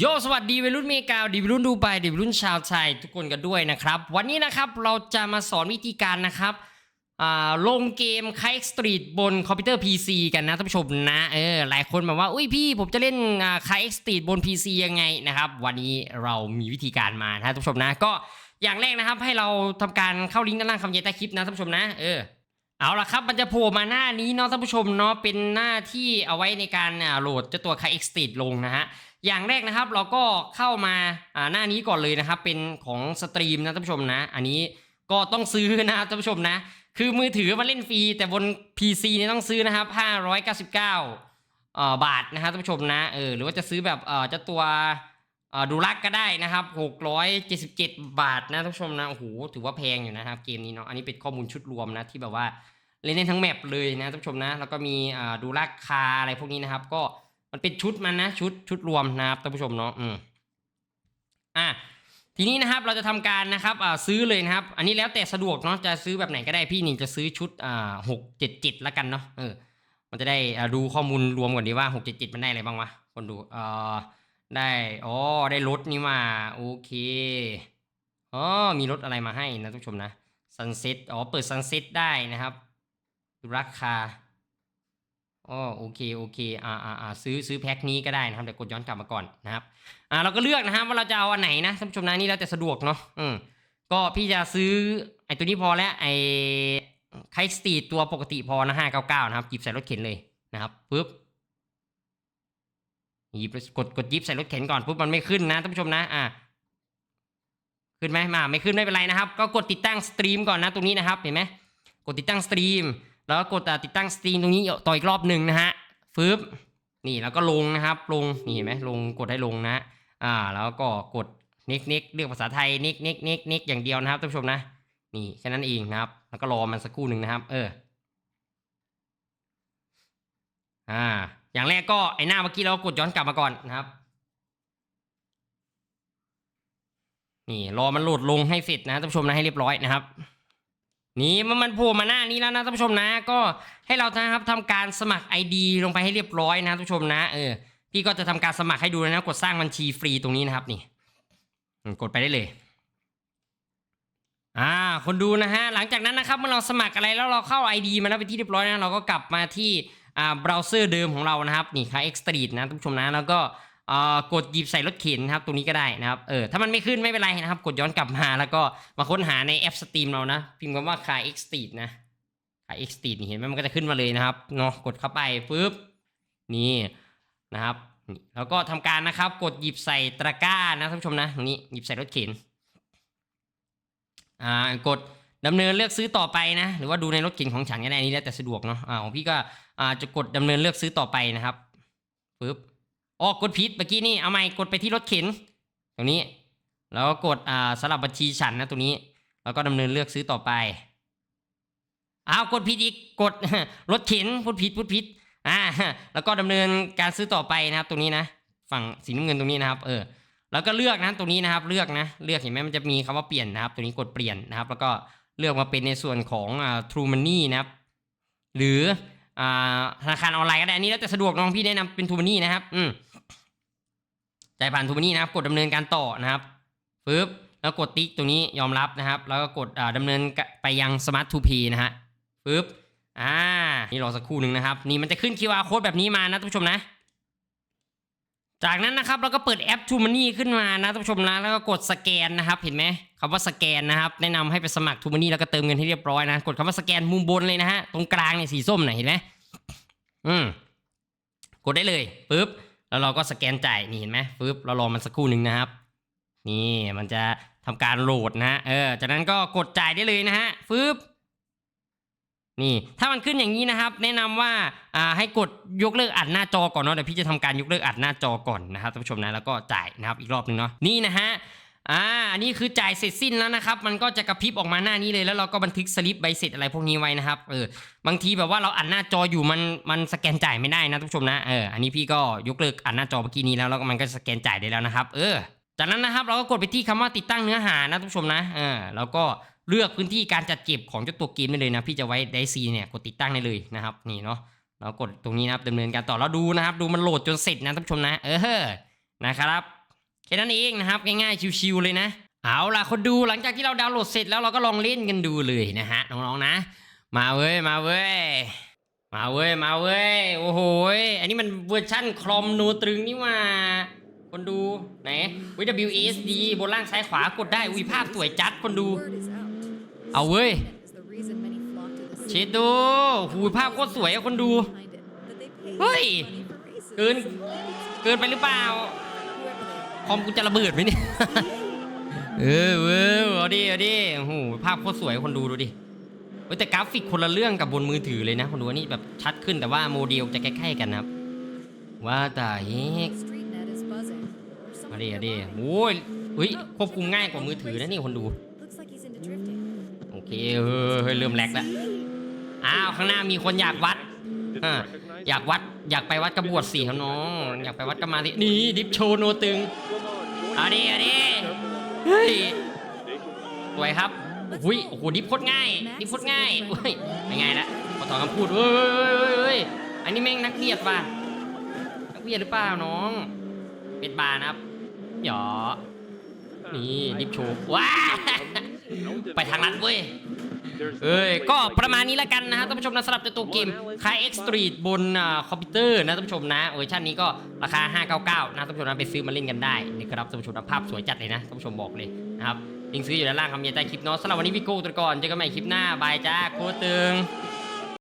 โยสวัสดีวัยรุ่นเมกาวดีวัยรุ่นดูไปดีวัยรุ่นชาวไทยทุกคนกันด้วยนะครับ วันนี้นะครับเราจะมาสอนวิธีการนะครับลงเกมค i สตรีทบนคอมพิวเตอร์ PC กันนะท่านผู้ชมนะเออหลายคนแบบว่าอุ้ยพี่ผมจะเล่นอ่าคสตรีทบน PC ยังไงนะครับ วันนี้เรามีวิธีการมานะท่านผู้ชมนะ ก็อย่างแรกนะครับให้เราทำการเข้าลิงก์ด้านล่างคำเย็นใต้คลิปนะท่านผู้ชมนะเออเอาละครับมันจะโผล่มาหน้านี้เนาะท่านผู้ชมเนาะเป็นหน้าที่เอาไว้ในการโหลดเจ้าตัว k าย x t ี a ลงนะฮะ อย่างแรกนะครับเราก็เข้ามาหน้านี้ก่อนเลยนะครับ เป็นของสตรีมนะท่านผู้ชมนะ อันนี้ก็ต้องซื้อนะครับท่านผู้ชมนะ คือมือถือมันเล่นฟรีแต่บน PC เนี่ยต้องซื้อนะครับ599เอ่อบาทนะครับท่านผู้ชมนะเออหรือว่าจะซื้อแบบเออจ้าตัวดูรักก็ได้นะครับ677 บาทนะท่านผู้ชมนะโอ้โหถือว่าแพงอยู่นะครับเกมนี้เนาะอันนี้เป็นข้อมูลชุดรวมนะที่แบบว่าเล่นได้ทั้งแมปเลยนะท่านผู้ชมนะแล้วก็มีดูราคาอะไรพวกนี้นะครับก็ มันเป็นชุดมันนะชุดชุดรวมนะครับท่านผู้ชมเนาะอืมอะทีนี้นะครับเราจะทำการนะครับอ่าซื้อเลยนะครับ อันนี้แล้วแต่สะดวกเนาะจะซื้อแบบไหนก็ได้พี่นี่จะซื้อชุดอ่าหกเจ็ดเจ็ดละกันเนาะเออมันจะได้อ่าดูข้อมูลรวมก่อนดีว่าหกเจ็ดเจ็ดมันได้อะไรบ้างวะคนดูเอ่อได้อ๋อได้รถนี่มาโอเคอ๋อมีรถอะไรมาให้นะท่านผู้ชมนะซันเซ็ตอ๋อเปิดซันเซ็ตได้นะครับดูราคา อ๋อโอเคโอเคอ่าอ่าอ่าซื้อซื้อแพ็คนี้ก็ได้นะครับเดี๋ยวกดย้อนกลับมาก่อนนะครับอ่าเราก็เลือกนะครับว่าเราจะเอาอันไหนนะท่านผู้ชมนะนี่แล้วแต่สะดวกเนาะอืมก็พี่จะซื้อไอ้ตัวนี้พอแล้วไอ้ไคสตีตัวปกติพอนะห้าเก้าเก้านะครับหยิบใส่รถเข็นเลยนะครับปุ๊บหยิบกดกดหยิบใส่รถเข็นก่อนปุ๊บมันไม่ขึ้นนะท่านผู้ชมนะอ่าขึ้นไหมมาไม่ขึ้นไม่เป็นไรนะครับ ก็กดติดตั้งสตรีมก่อนนะตรงนี้นะครับเห็นไหมกดติดตั้งสตรีม แล้วก็กดติดตั้งสตรีมตรงนี้ต่ออีกรอบหนึ่งนะฮะฟึบนี่แล้วก็ลงนะครับ ลงนี่เห็นไหมลงกดให้ลงนะอ่าแล้วก็กดนิกนิกเลือกภาษาไทยนิกนิกนิกนิกอย่างเดียวนะครับท่านผู้ชมนะ นี่แค่นั้นเองนะครับ แล้วก็รอมันสักครู่หนึ่งนะครับ เอออ่า อย่างแรกก็ไอหน้าเมื่อกี้เรากดย้อนกลับมาก่อนนะครับ นี่รอมันโหลดลงให้เสร็จนะท่านผู้ชมนะให้เรียบร้อยนะครับ นี่มันมันโผล่มาหน้านี้แล้วนะท่านผู้ชมนะ ก็ให้เรานะครับทำการสมัคร ID ลงไปให้เรียบร้อยนะท่านผู้ชมนะเออพี่ก็จะทำการสมัครให้ดูนะกดสร้างบัญชีฟรีตรงนี้นะครับนี่กดไปได้เลยอ่าคนดูนะฮะหลังจากนั้นนะครับเมื่อเราสมัครอะไรแล้วเราเข้า ID มาแล้วเป็นที่เรียบร้อยนะเราก็กลับมาที่อ่าเบราว์เซอร์เดิมของเรานะครับนี่ค่ะ Extreet นะท่านผู้ชมนะแล้วก็ กดหยิบใส่รถเข็นนะครับตรงนี้ก็ได้นะครับเออถ้ามันไม่ขึ้นไม่เป็นไรนะครับ กดย้อนกลับมาแล้วก็มาค้นหาในแอปสตรีมเรานะ พิมพ์คำว่าคา Extreet นะคา Extreet นี่เห็นไหมมันก็จะขึ้นมาเลยนะครับเนาะกดเข้าไปปุ๊บนี่นะครับนี่แล้วก็ทำการนะครับ กดหยิบใส่ตะกร้านะท่านผู้ชมนะตรงนี้หยิบใส่รถเข็นอ่ากดดำเนินเลือกซื้อต่อไปนะ หรือว่าดูในรถเข็นของฉันก็ได้นนี้แล้วแต่สะดวกเนาะอ่าของพี่ก็อ่าจะกดดำเนินเลือกซื้อต่อไปนะครับปึ๊บ ออกดผิดเมื่อกี้นี่เอาใหม่กดไปที่รถเข็น ตรงนี้ แล้วก็กดอ่าสลับบัญชีฉันนะตรงนี้ แล้วก็ดำเนินเลือกซื้อต่อไปเอากดผิดอีกกดรถเข็นพูดผิดพูดผิดอ่าแล้วก็ดำเนินการซื้อต่อไปนะครับ ตรงนี้นะ ฝั่งสีน้ำเงินตรงนี้นะครับ เออ แล้วก็เลือกนะตรงนี้นะครับ เลือกนะเลือกเห็นไหมมันจะมีคำว่าเปลี่ยนนะครับตัวนี้กดเปลี่ยนนะครับ แล้วก็เลือกมาเป็นในส่วนของอ่า True Money นะครับ หรือ ธนาคารออนไลน์ก็ได้อันนี้แล้วแต่สะดวกน้องพี่แนะนำเป็น True Money นะครับ อืมจ่ายผ่าน True Money นะครับ กดดำเนินการต่อนะครับปึ๊บแล้วกดติ๊กตรงนี้ยอมรับนะครับ แล้วก็กดอ่าดำเนินไปยัง Smart to Pay นะฮะปึ๊บอ่านี่รอสักครู่หนึ่งนะครับ นี่มันจะขึ้น QR code แบบนี้มานะท่านผู้ชมนะ จากนั้นนะครับเราก็เปิดแอป t ูมันนี่ขึ้นมานะท่านผู้ชมนะแล้วก็กดสแกนนะครับ เห็นไหม คำว่าสแกนนะครับ แนะนำให้ไปสมัคร t ูมันนี่แล้วก็เติมเงินให้เรียบร้อยนะ กดคำว่าสแกนมุมบนเลยนะฮะ ตรงกลางเนี่ยสีส้มหน่ะเห็นไหมอืม กดได้เลยปึ๊บ แล้วเราก็สแกนจ่ายนี่เห็นไหมปึ๊บ เรารอมันสักครู่หนึ่งนะครับ นี่มันจะทำการโหลดนะ เออ จากนั้นก็กดจ่ายได้เลยนะฮะปึ๊บนี่ถ้ามันขึ้นอย่างนี้นะครับ แนะนำว่าอ่าให้กดยกเลิกอัดหน้าจอก่อนเนาะเดี๋ยวพี่จะทำการยกเลิกอัดหน้าจอก่อนนะครับท่านผู้ชมนะแล้วก็จ่ายนะครับอีกรอบหนึ่งเนาะนี่นะฮะ อ่าอันนี้คือจ่ายเสร็จสิ้นแล้วนะครับ มันก็จะกระพริบออกมาหน้านี้เลยแล้วเราก็บันทึกสลิปใบเสร็จอะไรพวกนี้ไว้นะครับ เออ บางทีแบบว่าเราอัดหน้าจออยู่มันมันสแกนจ่ายไม่ได้นะท่านผู้ชมนะ เออ อันนี้พี่ก็ยกเลิกอัดหน้าจอเมื่อกี้นี้แล้วแล้วก็มันก็สแกนจ่ายได้แล้วนะครับ เออ จากนั้นนะครับเราก็กดไปที่คำว่าติดตั้งเนื้อหานะท่านผู้ชมนะ เออ แล้วก็เลือกพื้นที่การจัดเก็บของเจ้าตัวเกมได้เลยนะ พี่จะไว้ไดซีเนี่ยกดติดตั้งได้เลยนะครับ นี่เนาะ เรากดตรงนี้นะครับดำเนินการต่อแล้วดูนะครับ ดูมันโหลดจนเสร็จนะท่านผู้ชมนะ เออ นะครับ แค่นั้นเองนะครับง่ายๆชิวๆเลยนะ เอาล่ะคนดูหลังจากที่เราดาวน์โหลดเสร็จแล้วเราก็ลองเล่นกันดูเลยนะฮะน้องๆนะ มาเว้ยมาเว้ยมาเว้ยมาเว้ยโอ้โหอันนี้มันเวอร์ชั่นคลอมโนตรึงนี่ว่าคนดูไหน WSD บนล่างซ้ายขวากดได้อุ้ยภาพสวยจัดคนดู เอาเว้ยเชดโดหูยภาพโคตรสวยอะคนดู เฮ้ย เกิน เกินไปหรือเปล่า คอมกูจะระเบิดไหมเนี่ย เออเว้ยเอาดิเอาดิโอ้โหภาพโคตรสวยคนดูดูดิเว้ยแต่กราฟิกคนละเรื่องกับบนมือถือเลยนะคนดูอันนี้แบบชัดขึ้นแต่ว่าโมเดลจะใกล้ๆกันนะครับ ว่าแต่เฮ้ยมาดิเอาดิโอ้ยเฮ้ยควบคุมง่ายกว่ามือถือนะนี่คนดูโอเคเออเฮ้ยเริ่มแลกแล้ว อ้าว ข้างหน้ามีคนอยากวัดอ่า อยากวัดอยากไปวัดกระบวดสิครับน้อง อยากไปวัดก็มาสินี่ดิฟโชว์โนตึงเอาดิเอาดิเฮ้ยสวยครับอุ้ยโอ้โหดิฟโคตรง่ายดิฟโคตรง่ายอุ้ยไม่ง่ายละขอต่อคำพูดเฮ้ยเฮ้ยเฮ้ยเฮ้ยอันนี้แม่งนักเบียดว่ะนักเบียดหรือเปล่าน้องเป็ดบาร์นะครับหยอนี่ดิฟโชว์ว้าไปทางนั้นเว้ย เอ้ยก็ประมาณนี้แล้วกันนะฮะท่านผู้ชมนะสำหรับตัวเกมคาย X Street บนอ่าคอมพิวเตอร์นะท่านผู้ชมนะเวอร์ชันนี้ก็ราคา 599 นะท่านผู้ชมนะไปซื้อมาเล่นกันได้นะครับท่านผู้ชมนะภาพสวยจัดเลยนะท่านผู้ชมบอกเลยนะครับลิงก์ซื้ออยู่ด้านล่างคำเมียใต้คลิปเนาะสำหรับวันนี้พี่โก้ตัวก่อนเจอกันใหม่คลิปหน้าบายจ้าโคตรตึงเ